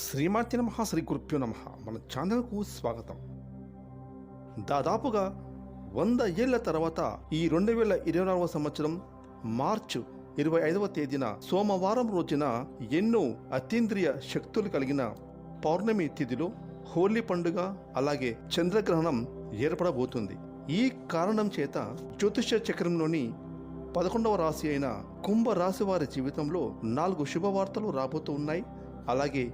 శ్రీమాతి నమ శ్రీ గురుభ్యో నమ. మన ఛానల్కు స్వాగతం. దాదాపుగా వంద ఏళ్ళ తర్వాత ఈ రెండు వేల ఇరవై నాలుగవ సంవత్సరం మార్చ్ ఇరవై ఐదవ తేదీన సోమవారం రోజున ఎన్నో అతీంద్రియ శక్తులు కలిగిన పౌర్ణమి తిథిలో హోలీ పండుగ అలాగే చంద్రగ్రహణం ఏర్పడబోతుంది. ఈ కారణం చేత జ్యోతిష చక్రంలోని పదకొండవ రాశి అయిన కుంభ రాశి వారి జీవితంలో నాలుగు శుభవార్తలు రాబోతూ ఉన్నాయి. అలాగే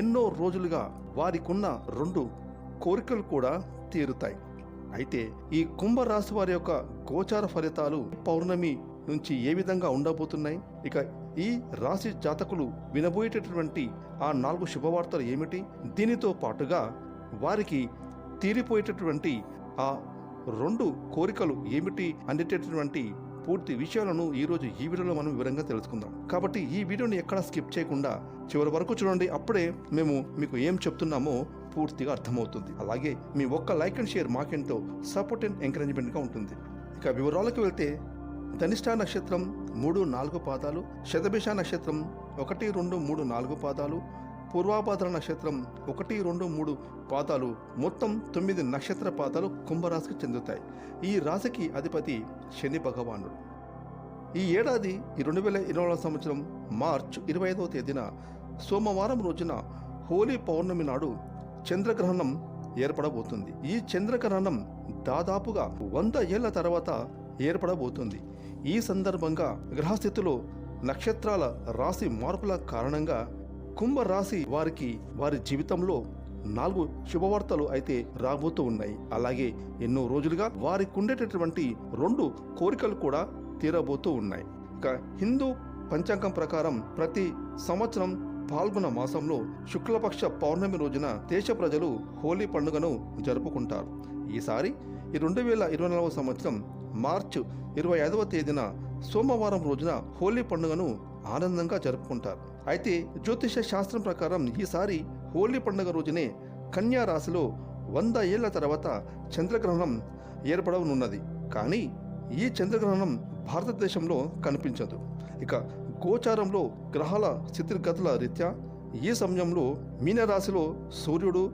ఎన్నో రోజులుగా వారికున్న రెండు కోరికలు కూడా తీరుతాయి. అయితే ఈ కుంభ రాశి వారి యొక్క గోచార ఫలితాలు పౌర్ణమి నుంచి ఏ విధంగా ఉండబోతున్నాయి? ఇక ఈ రాశి జాతకులు వినబోయేటటువంటి ఆ నాలుగు శుభవార్తలు ఏమిటి? దీనితో పాటుగా వారికి తీరిపోయేటటువంటి ఆ రెండు కోరికలు ఏమిటి అనేటటువంటి పూర్తి విషయాలను ఈరోజు ఈ వీడియోలో మనం వివరంగా తెలుసుకుందాం. కాబట్టి ఈ వీడియోని ఎక్కడా స్కిప్ చేయకుండా చివరి వరకు చూడండి అప్పుడే మేము మీకు ఏం చెప్తున్నామో పూర్తిగా అర్థమవుతుంది. అలాగే మీ ఒక్క లైక్ అండ్ షేర్ మాకెంతో సపోర్ట్ అండ్ ఎంకరేజ్మెంట్గా ఉంటుంది. ఇక వివరాలకు వెళ్తే ధనిష్ట నక్షత్రం మూడు నాలుగు పాదాలు శతభిష నక్షత్రం ఒకటి రెండు మూడు నాలుగు పాదాలు పూర్వాభాద్ర నక్షత్రం ఒకటి రెండు మూడు పాదాలు మొత్తం తొమ్మిది నక్షత్ర పాదాలు కుంభరాశికి చెందుతాయి. ఈ రాశికి అధిపతి శని భగవానుడు. ఈ ఏడాది ఈ రెండు వేల ఇరవై సంవత్సరం మార్చ్ ఇరవై ఐదవ తేదీన సోమవారం రోజున హోలీ పౌర్ణమి నాడు చంద్రగ్రహణం ఏర్పడబోతుంది. ఈ చంద్రగ్రహణం దాదాపుగా వంద ఏళ్ళ తర్వాత ఏర్పడబోతుంది. ఈ సందర్భంగా గ్రహస్థితిలో నక్షత్రాల రాశి మార్పుల కారణంగా కుంభ రాశి వారికి వారి జీవితంలో నాలుగు శుభవార్తలు అయితే రాబోతూ ఉన్నాయి. అలాగే ఎన్నో రోజులుగా వారికి ఉండేటటువంటి రెండు కోరికలు కూడా తీరబోతూ ఉన్నాయి. ఇక హిందూ పంచాంగం ప్రకారం ప్రతి సంవత్సరం పాల్గొన మాసంలో శుక్లపక్ష పౌర్ణమి రోజున దేశ ప్రజలు హోలీ పండుగను జరుపుకుంటారు. ఈసారి ఈ రెండు వేల ఇరవై నాలుగవ సంవత్సరం మార్చి ఇరవై ఐదవ తేదీన సోమవారం రోజున హోలీ పండుగను ఆనందంగా జరుపుకుంటారు. అయితే జ్యోతిష శాస్త్రం ప్రకారం ఈసారి హోలీ పండుగ రోజునే కన్యా రాశిలో వంద ఏళ్ళ తర్వాత చంద్రగ్రహణం ఏర్పడనున్నది కానీ ఈ చంద్రగ్రహణం భారతదేశంలో కనిపించదు. ఇక గోచారంలో గ్రహాల స్థితిగతుల రీత్యా ఈ సమయంలో మీనరాశిలో సూర్యుడు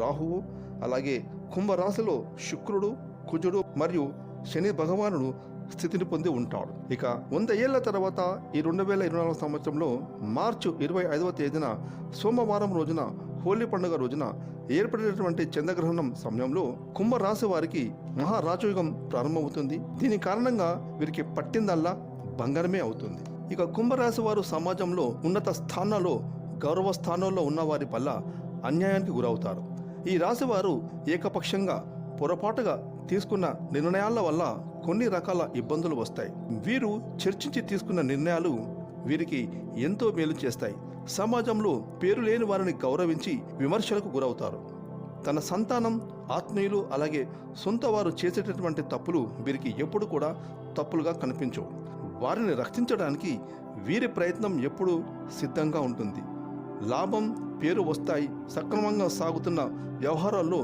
రాహువు అలాగే కుంభరాశిలో శుక్రుడు కుజుడు మరియు శని భగవానుడు స్థితిని పొంది ఉంటాడు. ఇక వంద ఏళ్ళ తర్వాత ఈ రెండు వేల ఇరవై నాలుగు సంవత్సరంలో మార్చి ఇరవై ఐదవ తేదీన సోమవారం రోజున హోలీ పండుగ రోజున ఏర్పడినటువంటి చంద్రగ్రహణం సమయంలో కుంభరాశి వారికి మహారాజయుగం ప్రారంభమవుతుంది. దీని కారణంగా వీరికి పట్టిందల్లా బంగారమే అవుతుంది. ఇక కుంభరాశి వారు సమాజంలో ఉన్నత స్థానంలో గౌరవ స్థానంలో ఉన్నవారి వల్ల అన్యాయానికి గురవుతారు. ఈ రాశివారు ఏకపక్షంగా పొరపాటుగా తీసుకున్న నిర్ణయాల వల్ల కొన్ని రకాల ఇబ్బందులు వస్తాయి. వీరు చర్చించి తీసుకున్న నిర్ణయాలు వీరికి ఎంతో మేలు చేస్తాయి. సమాజంలో పేరు లేని వారిని గౌరవించి విమర్శలకు గురవుతారు. తన సంతానం ఆత్మీయులు అలాగే సొంత వారు చేసేటటువంటి తప్పులు వీరికి ఎప్పుడు కూడా తప్పులుగా కనిపించవు. వారిని రక్షించడానికి వీరి ప్రయత్నం ఎప్పుడూ సిద్ధంగా ఉంటుంది. లాభం పేరు వస్తాయి. సక్రమంగా సాగుతున్న వ్యవహారాల్లో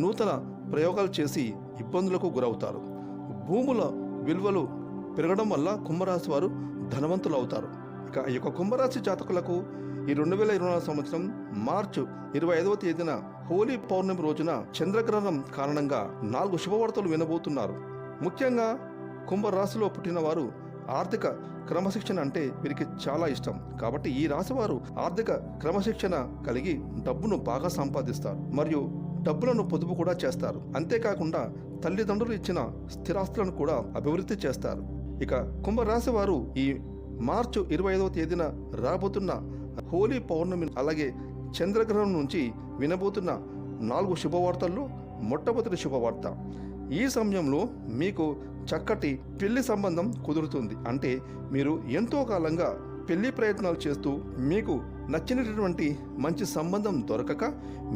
నూతన ప్రయోగాలు చేసి ఇబ్బందులకు గురవుతారు. భూముల విలువలు పెరగడం వల్ల కుంభరాశి వారు ధనవంతులు అవుతారు ఇక ఈ యొక్క కుంభరాశి జాతకులకు ఈ రెండు వేల ఇరవై నాలుగు సంవత్సరం మార్చి ఇరవై ఐదవ తేదీన హోలీ పౌర్ణమి రోజున చంద్రగ్రహణం కారణంగా నాలుగు శుభవార్తలు వినబోతున్నారు. ముఖ్యంగా కుంభరాశిలో పుట్టిన వారు ఆర్థిక క్రమశిక్షణ అంటే వీరికి చాలా ఇష్టం. కాబట్టి ఈ రాశివారు ఆర్థిక క్రమశిక్షణ కలిగి డబ్బును బాగా సంపాదిస్తారు. మరియు డబ్బులను పొదుపు కూడా చేస్తారు. అంతేకాకుండా తల్లిదండ్రులు ఇచ్చిన స్థిరాస్తులను కూడా అభివృద్ధి చేస్తారు. ఇక కుంభరాశి వారు ఈ మార్చి ఇరవై ఐదవ తేదీన రాబోతున్న హోలీ పౌర్ణమి అలాగే చంద్రగ్రహణం నుంచి వినబోతున్న నాలుగు శుభవార్తల్లో మొట్టమొదటి శుభవార్త. ఈ సమయంలో మీకు చక్కటి పెళ్ళి సంబంధం కుదురుతుంది. అంటే మీరు ఎంతో కాలంగా పెళ్ళి ప్రయత్నాలు చేస్తూ మీకు నచ్చినటువంటి మంచి సంబంధం దొరకక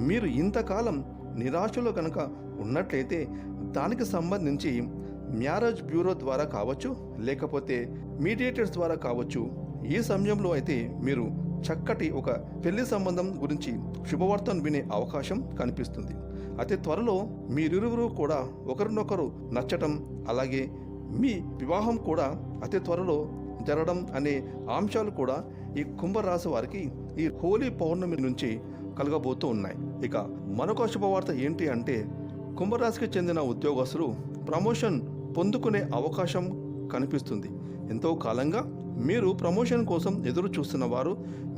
మీరు ఇంతకాలం నిరాశలో కనుక ఉన్నట్లయితే దానికి సంబంధించి మ్యారేజ్ బ్యూరో ద్వారా కావచ్చు లేకపోతే మీడియేటర్స్ ద్వారా కావచ్చు ఈ సమయంలో అయితే మీరు చక్కటి ఒక పెళ్ళి సంబంధం గురించి శుభవార్తను వినే అవకాశం కనిపిస్తుంది. అతి త్వరలో మీరిరువురు కూడా ఒకరినొకరు నచ్చటం అలాగే మీ వివాహం కూడా అతి త్వరలో జరగడం అనే అంశాలు కూడా ఈ కుంభరాశి వారికి ఈ హోలీ పౌర్ణమి నుంచి కలగబోతూ ఉన్నాయి. ఇక మరొక శుభవార్త ఏంటి అంటే కుంభరాశికి చెందిన ఉద్యోగస్తులు ప్రమోషన్ పొందుకునే అవకాశం కనిపిస్తుంది. ఎంతో కాలంగా మీరు ప్రమోషన్ కోసం ఎదురు చూస్తున్న వారు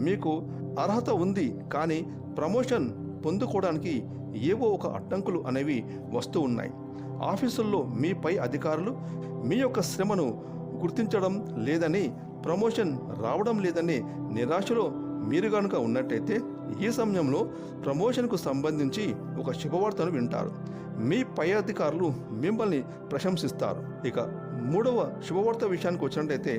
మీకు అర్హత ఉంది కానీ ప్రమోషన్ పొందుకోవడానికి ఏవో ఒక అడ్డంకులు అనేవి వస్తూ ఉన్నాయి. ఆఫీసుల్లో మీ పై అధికారులు మీ యొక్క శ్రమను గుర్తించడం లేదని ప్రమోషన్ రావడం లేదని నిరాశలో మీరు కనుక ఉన్నట్టయితే ఈ సమయంలో ప్రమోషన్కు సంబంధించి ఒక శుభవార్తను వింటారు. మీ పై అధికారులు మిమ్మల్ని ప్రశంసిస్తారు. ఇక మూడవ శుభవార్త విషయానికి వచ్చినట్టయితే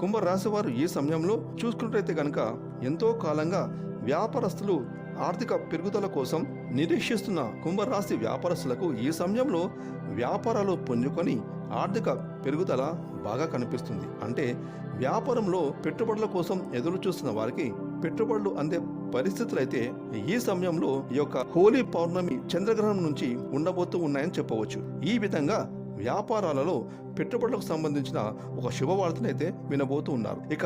కుంభరాశి వారు ఈ సమయంలో చూసుకున్నట్టయితే కనుక ఎంతో కాలంగా వ్యాపారస్తులు ఆర్థిక పెరుగుదల కోసం నిరీక్షిస్తున్న కుంభరాశి వ్యాపారస్తులకు ఈ సమయంలో వ్యాపారాలు పుంజుకొని ఆర్థిక పెరుగుదల బాగా కనిపిస్తుంది. అంటే వ్యాపారంలో పెట్టుబడుల కోసం ఎదురు చూస్తున్న వారికి పెట్టుబడులు అందే పరిస్థితులు అయితే ఈ సమయంలో ఈ యొక్క హోలీ పౌర్ణమి చంద్రగ్రహణం నుంచి ఉండబోతూ ఉన్నాయని చెప్పవచ్చు. ఈ విధంగా వ్యాపారాలలో పెట్టుబడులకు సంబంధించిన ఒక శుభవార్తనైతే వినబోతూ ఉన్నారు. ఇక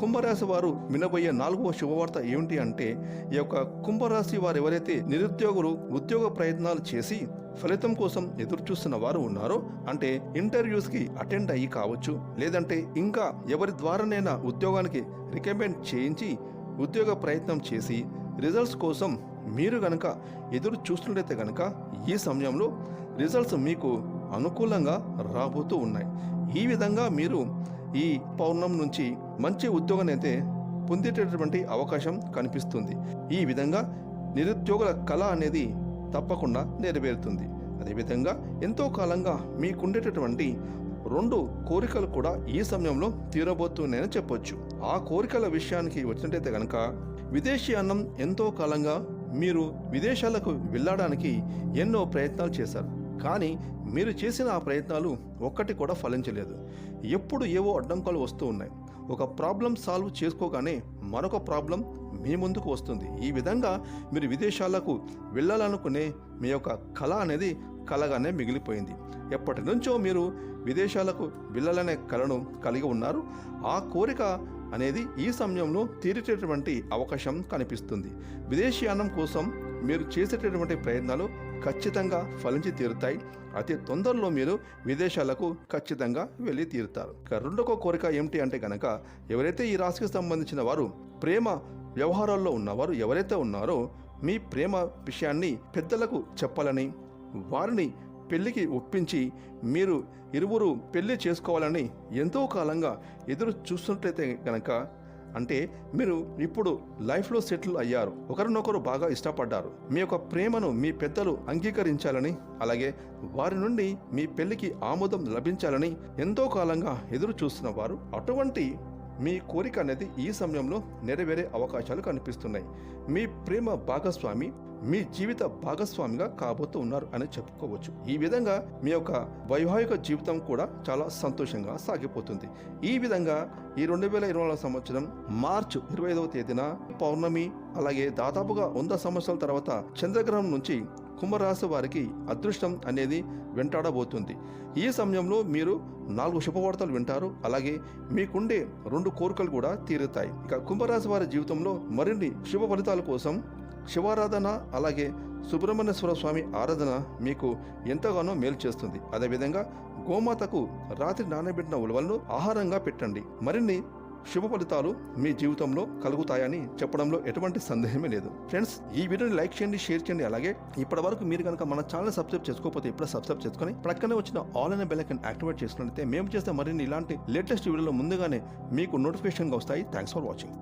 కుంభరాశి వారు వినబోయే నాలుగవ శుభవార్త ఏమిటి అంటే ఈ యొక్క కుంభరాశి వారు ఎవరైతే నిరుద్యోగులు ఉద్యోగ ప్రయత్నాలు చేసి ఫలితం కోసం ఎదురు చూస్తున్న వారు ఉన్నారో అంటే ఇంటర్వ్యూస్కి అటెండ్ అయ్యి కావచ్చు లేదంటే ఇంకా ఎవరి ద్వారానైనా ఉద్యోగానికి రికమెండ్ చేయించి ఉద్యోగ ప్రయత్నం చేసి రిజల్ట్స్ కోసం మీరు గనక ఎదురు చూస్తున్నట్లయితే గనక ఈ సమయంలో రిజల్ట్స్ మీకు అనుకూలంగా రాబోతూ ఉన్నాయి. ఈ విధంగా మీరు ఈ పౌర్ణం నుంచి మంచి ఉద్యోగాన్ని అయితే పొందేటటువంటి అవకాశం కనిపిస్తుంది. ఈ విధంగా నిరుద్యోగుల కళ అనేది తప్పకుండా నెరవేరుతుంది. అదేవిధంగా ఎంతో కాలంగా మీకుండేటటువంటి రెండు కోరికలు కూడా ఈ సమయంలో తీరబోతున్నాయని చెప్పొచ్చు. ఆ కోరికల విషయానికి వచ్చినట్టయితే కనుక విదేశీ అన్నం ఎంతో కాలంగా మీరు విదేశాలకు వెళ్ళడానికి ఎన్నో ప్రయత్నాలు చేశారు. కానీ మీరు చేసిన ఆ ప్రయత్నాలు ఒక్కటి కూడా ఫలించలేదు. ఎప్పుడు ఏవో అడ్డంకాలు వస్తూ ఉన్నాయి. ఒక ప్రాబ్లం సాల్వ్ చేసుకోగానే మరొక ప్రాబ్లం మీ ముందుకు వస్తుంది. ఈ విధంగా మీరు విదేశాలకు వెళ్ళాలనుకునే మీ యొక్క కళ అనేది కలగానే మిగిలిపోయింది. ఎప్పటి నుంచో మీరు విదేశాలకు వెళ్ళాలనే కళను కలిగి ఉన్నారు. ఆ కోరిక అనేది ఈ సమయంలో తీరేటటువంటి అవకాశం కనిపిస్తుంది. విదేశీయానం కోసం మీరు చేసేటటువంటి ప్రయత్నాలు ఖచ్చితంగా ఫలించి తీరుతాయి. అతి తొందరలో మీరు విదేశాలకు ఖచ్చితంగా వెళ్ళి తీరుతారు. ఇక రెండొక కోరిక ఏమిటి అంటే కనుక ఎవరైతే ఈ రాశికి సంబంధించిన వారు ప్రేమ వ్యవహారాల్లో ఉన్నవారు ఎవరైతే ఉన్నారో మీ ప్రేమ విషయాన్ని పెద్దలకు చెప్పాలని వారిని పెళ్ళికి ఒప్పించి మీరు ఇరువురు పెళ్ళి చేసుకోవాలని ఎంతో కాలంగా ఎదురు చూస్తున్నట్లయితే కనుక అంటే మీరు ఇప్పుడు లైఫ్లో సెటిల్ అయ్యారు. ఒకరినొకరు బాగా ఇష్టపడ్డారు. మీ యొక్క ప్రేమను మీ పెద్దలు అంగీకరించాలని అలాగే వారి నుండి మీ పెళ్ళికి ఆమోదం లభించాలని ఎంతో కాలంగా ఎదురు చూస్తున్న వారు అటువంటి మీ కోరిక అనేది ఈ సమయంలో నెరవేరే అవకాశాలు కనిపిస్తున్నాయి. మీ ప్రేమ భాగస్వామి మీ జీవిత భాగస్వామిగా కాబోతూ ఉన్నారు అని చెప్పుకోవచ్చు. ఈ విధంగా మీ యొక్క వైవాహిక జీవితం కూడా చాలా సంతోషంగా సాగిపోతుంది. ఈ విధంగా ఈ రెండు వేల ఇరవై నాలుగు సంవత్సరం మార్చి ఇరవై ఐదవ తేదీన పౌర్ణమి అలాగే దాదాపుగా వంద సంవత్సరాల తర్వాత చంద్రగ్రహం నుంచి కుంభరాశి వారికి అదృష్టం అనేది వెంటాడబోతుంది. ఈ సమయంలో మీరు నాలుగు శుభవార్తలు వింటారు అలాగే మీకుండే రెండు కోరికలు కూడా తీరుతాయి. ఇక కుంభరాశి వారి జీవితంలో మరిన్ని శుభ ఫలితాల కోసం శివారాధన అలాగే సుబ్రహ్మణ్యేశ్వర స్వామి ఆరాధన మీకు ఎంతగానో మేలు చేస్తుంది. అదేవిధంగా గోమాతకు రాత్రి నానబెట్టిన ఉలవలను ఆహారంగా పెట్టండి. మరిన్ని శుభ ఫలితాలు మీ జీవితంలో కలుగుతాయని చెప్పడంలో ఎటువంటి సందేహమే లేదు. ఫ్రెండ్స్ ఈ వీడియోని లైక్ చేయండి షేర్ చేయండి. అలాగే ఇప్పటి వరకు మీరు కనుక మన ఛానల్ సబ్స్క్రైబ్ చేసుకోకపోతే ఇప్పుడు సబ్స్క్రైబ్ చేసుకొని ప్రక్కనే వచ్చిన ఆల్ అనే బెల్ ఐకన్ యాక్టివేట్ చేసుకున్నట్లయితే మేము చేస్తే మరిన్ని ఇలాంటి లేటెస్ట్ వీడియోలు ముందుగానే మీకు నోటిఫికేషన్గా వస్తాయి. Thanks for watching